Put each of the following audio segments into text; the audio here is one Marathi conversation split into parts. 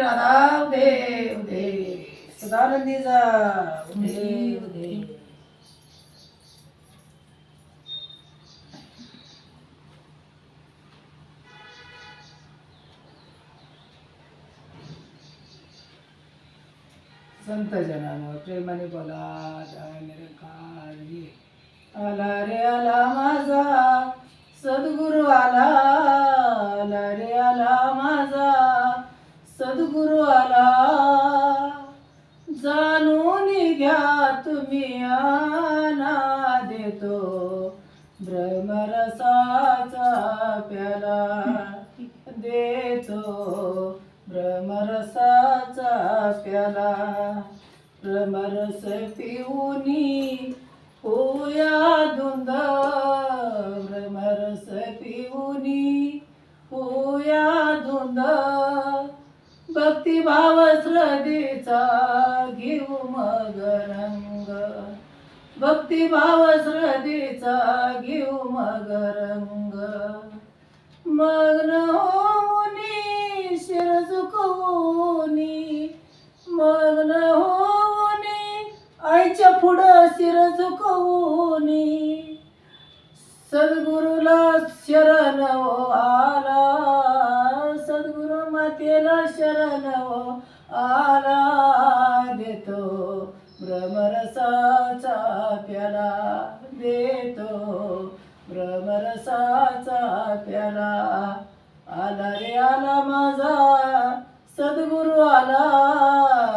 राधा उदे उदे सदानंदी जा उदे उदे संत जनावर प्रेमाने बोला जय निरंकार. आला रे आला माझा सद्गुरु आला गुरु आला जाणून घ्या तुम्ही आना देतो भ्रमरसाचा प्याला. देतो भ्रमरसाचा प्याला. भ्रमरस पिऊनी होया धुंद. भ्रमरस पिऊनी होया धुंद. भक्तिभाव श्रद्धेचा घेऊ मग रंग. भक्तिभाव श्रद्धेचा घेऊ मग रंग. मग्न होऊनी शिर झुकवूनी मग्न होऊनी आईच्या पुढं शिर झुकवूनी. सद्गुरुला देतो. भ्रमरसाचा प्याला देतो. भ्रमरसाचा प्याला आला रे आला माझा. सद्गुरु आला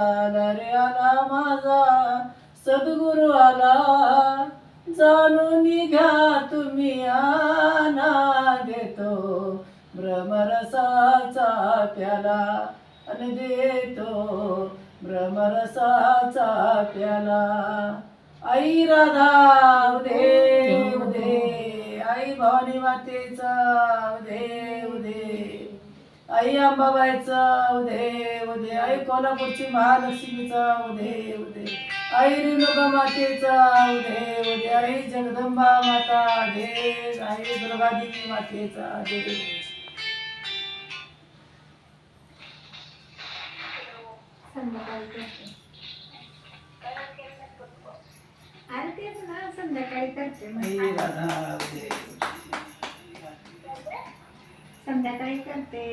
आला रे आला माझा. सद्गुरु आला. जाणून घ्या तुम्ही आना देतो. भ्रमरसाचा प्याला आणि देतो भ्रमरसाचा प्याला. आई राधा उदे उदे. आई भवानी मातेचा उदे उदे. आई अंबाबाईचा उदे उदे. आई कोल्हापूरची महालक्ष्मीचा उदे उदे. आई रेणुका मातेचा उदे उदे. आई जगदंबा माता दे आई दुर्गादेवी मातेचा दे संध्याकाळी करते अरे तेच ना संध्याकाळी करते आई मग. संध्याकाळी करते